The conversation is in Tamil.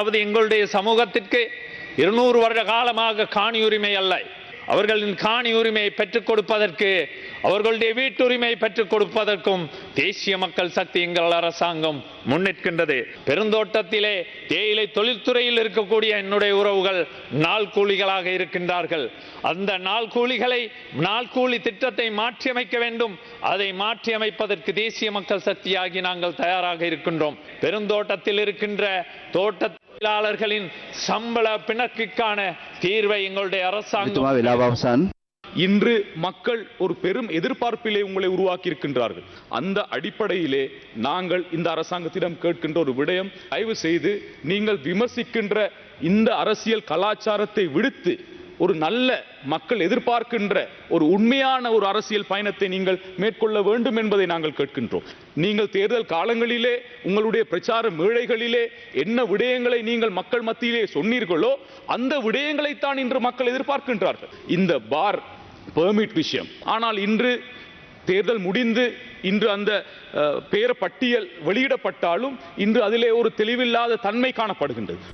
அதாவது எங்களுடைய சமூகத்திற்கு இருநூறு வருட காலமாக காணி உரிமை அல்ல. அவர்களின் காணி உரிமையை பெற்றுக் கொடுப்பதற்கு அவர்களுடைய வீட்டுரிமையை பெற்றுக் கொடுப்பதற்கும் தேசிய மக்கள் சக்தி எங்கள் அரசாங்கம் முன்னிற்கின்றது. பெருந்தோட்டத்திலே தேயிலை தொழில்துறையில் இருக்கக்கூடிய என்னுடைய உறவுகள் நாள் கூலிகளாக இருக்கின்றார்கள். அந்த நாள் கூலிகளை நாள் கூலி திட்டத்தை மாற்றியமைக்க வேண்டும். அதை மாற்றியமைப்பதற்கு தேசிய மக்கள் சக்தியாகி நாங்கள் தயாராக இருக்கின்றோம். பெருந்தோட்டத்தில் இருக்கின்ற தோட்ட தொழிலாளர்களின் சம்பள பிணக்குக்கான தீர்வை எங்களுடைய அரசாங்கம் இன்று மக்கள் ஒரு பெரும் எதிர்பார்ப்பிலே உங்களை உருவாக்கி இருக்கின்றார்கள் அந்த அடிப்படையிலே நாங்கள் இந்த அரசாங்கத்திடம் கேட்கின்ற ஒரு விடயம் தயவு செய்து நீங்கள் விமர்சிக்கின்ற இந்த அரசியல் கலாச்சாரத்தை விடுத்து ஒரு நல்ல மக்கள் எதிர்பார்க்கின்ற ஒரு உண்மையான ஒரு அரசியல் பயணத்தை நீங்கள் மேற்கொள்ள வேண்டும் என்பதை நாங்கள் கேட்கின்றோம். நீங்கள் தேர்தல் காலங்களிலே உங்களுடைய பிரச்சார மேடைகளிலே என்ன விடயங்களை நீங்கள் மக்கள் மத்தியிலே சொன்னீர்களோ அந்த விடயங்களைத்தான் இன்று மக்கள் எதிர்பார்க்கின்றார்கள். இந்த பார் பெர்மிட் விஷயம். ஆனால் இன்று தேர்தல் முடிந்து இன்று அந்த பேர பட்டியல் வெளியிடப்பட்டாலும் இன்று அதிலே ஒரு தெளிவில்லாத தன்மை காணப்படுகின்றது.